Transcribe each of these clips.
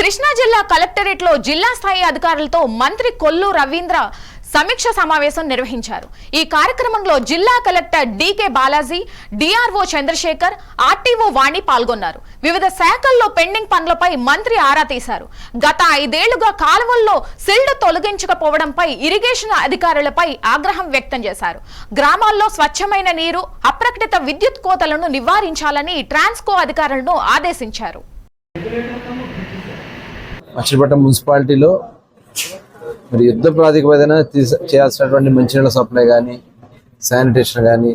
కృష్ణా జిల్లా కలెక్టరేట్లో జిల్లా స్థాయి అధికారులతో మంత్రి కొల్లు రవీంద్ర సమీక్ష సమావేశం నిర్వహించారు. ఈ కార్యక్రమంలో జిల్లా collector D K Balaji DRO Chandrasekhar RTO Vani పాల్గొన్నారు. వివిధ శాఖల్లో పెండింగ్ పనులపై మంత్రి ఆరా తీశారు. గత ఐదేళ్ళుగా కాలువల్లో సిల్డ్ తొలగించకపోవడంపై ఇరిగేషన్ అధికారులపై ఆగ్రహం వ్యక్తం చేశారు. గ్రామాల్లో స్వచ్ఛమైన నీరు అప్రకటిత విద్యుత్ కోతలను నివారించాలని ట్రాన్స్కో అధికారులను ఆదేశించారు. మచిలీపట్నం మున్సిపాలిటీలో మరి యుద్ధ ప్రాతిపదికన చేయాల్సినటువంటి మంచినీళ్ళ సప్లై కానీ శానిటేషన్ కానీ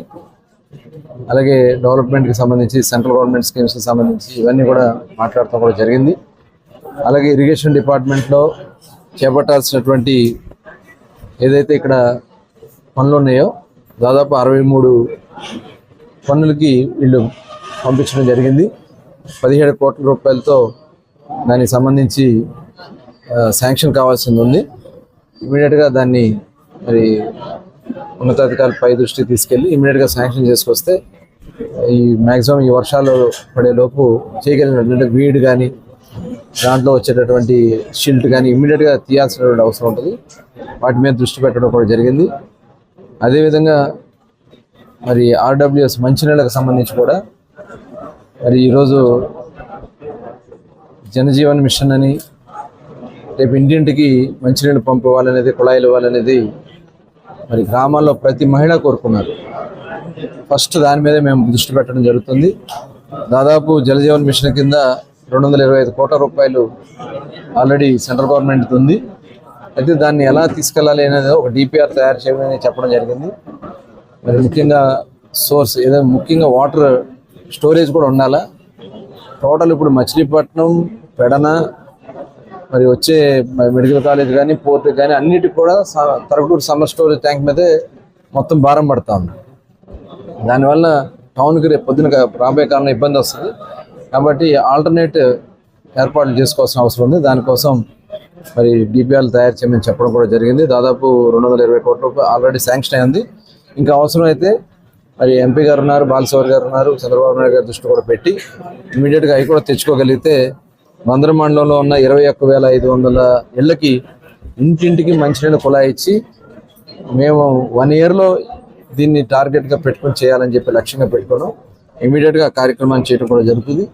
అలాగే డెవలప్మెంట్కి సంబంధించి సెంట్రల్ గవర్నమెంట్ స్కీమ్స్కి సంబంధించి ఇవన్నీ కూడా మాట్లాడటం కూడా జరిగింది. అలాగే ఇరిగేషన్ డిపార్ట్మెంట్లో చేపట్టాల్సినటువంటి ఏదైతే ఇక్కడ పనులు ఉన్నాయో దాదాపు అరవై మూడు పన్నులకి వీళ్ళు పంపించడం జరిగింది. పదిహేడు కోట్ల రూపాయలతో దానికి సంబంధించి శాంక్షన్ కావాల్సింది ఉంది. ఇమీడియట్గా దాన్ని మరి ఉన్నతాధికారుల పై తీసుకెళ్ళి ఇమీడియట్గా శాంక్షన్ చేసుకొస్తే ఈ మ్యాక్సిమం ఈ వర్షాలు పడేలోపు చేయగలిగినటువంటి వీడ్ కానీ దాంట్లో వచ్చేటటువంటి షిల్ట్ కానీ ఇమీడియట్గా తీయాల్సినటువంటి అవసరం ఉంటుంది. వాటి మీద దృష్టి పెట్టడం కూడా జరిగింది. అదేవిధంగా మరి ఆర్డబ్ల్యూఎస్ మంచినీళ్ళకు సంబంధించి కూడా మరి ఈరోజు జనజీవన్ మిషన్ అని రేపు ఇంటింటికి మంచినీళ్ళు పంపు కుళాయిలు ఇవ్వాలనేది మరి గ్రామాల్లో ప్రతి మహిళ కోరుకున్నారు. ఫస్ట్ దాని మీద మేము దృష్టి పెట్టడం జరుగుతుంది. దాదాపు జలజీవన్ మిషన్ కింద రెండు వందల ఇరవై ఐదు కోట్ల రూపాయలు ఆల్రెడీ సెంట్రల్ గవర్నమెంట్ ఉంది. అయితే దాన్ని ఎలా తీసుకెళ్ళాలి అనేది ఒక డిపిఆర్ తయారు చేయమని చెప్పడం జరిగింది. మరి ముఖ్యంగా సోర్స్ ఏదైనా ముఖ్యంగా వాటర్ స్టోరేజ్ కూడా ఉండాలా? టోటల్ ఇప్పుడు మచిలీపట్నం పెడన మరి వచ్చే మెడికల్ కాలేజ్ కానీ పోర్ట్ కానీ అన్నిటికి కూడా స- తరగటూరు సమ్మర్ స్టోరేజ్ ట్యాంక్ మీదే మొత్తం భారం పడతా ఉంది. దానివల్ల టౌన్కి రేపు పొద్దున రాబోయే కాలంలో ఇబ్బంది వస్తుంది. కాబట్టి ఆల్టర్నేట్ ఏర్పాట్లు చేసుకోవాల్సిన అవసరం ఉంది. దానికోసం మరి డిపిఆర్లు తయారు చేయమని చెప్పడం కూడా జరిగింది. దాదాపు రెండు వందల ఇరవై కోట్ల రూపాయలు ఆల్రెడీ శాంక్షన్ అయింది ఇంకా అవసరం అయితే మరి ఎంపీ గారు ఉన్నారు బాలసౌరి గారు ఉన్నారు చంద్రబాబు నాయుడు గారి దృష్టి కూడా పెట్టి ఇమీడియట్గా అవి కూడా తెచ్చుకోగలిగితే మందర మండలంలో ఉన్న ఇరవై ఒక్క వేల ఐదు వందల ఇళ్ళకి ఇంటింటికి మంచినీళ్ళు కుళాయి ఇచ్చి మేము వన్ ఇయర్లో దీన్ని టార్గెట్గా పెట్టుకొని చేయాలని చెప్పి లక్ష్యంగా పెట్టుకోవడం ఇమీడియట్గా కార్యక్రమాన్ని చేయడం కూడా జరుగుతుంది.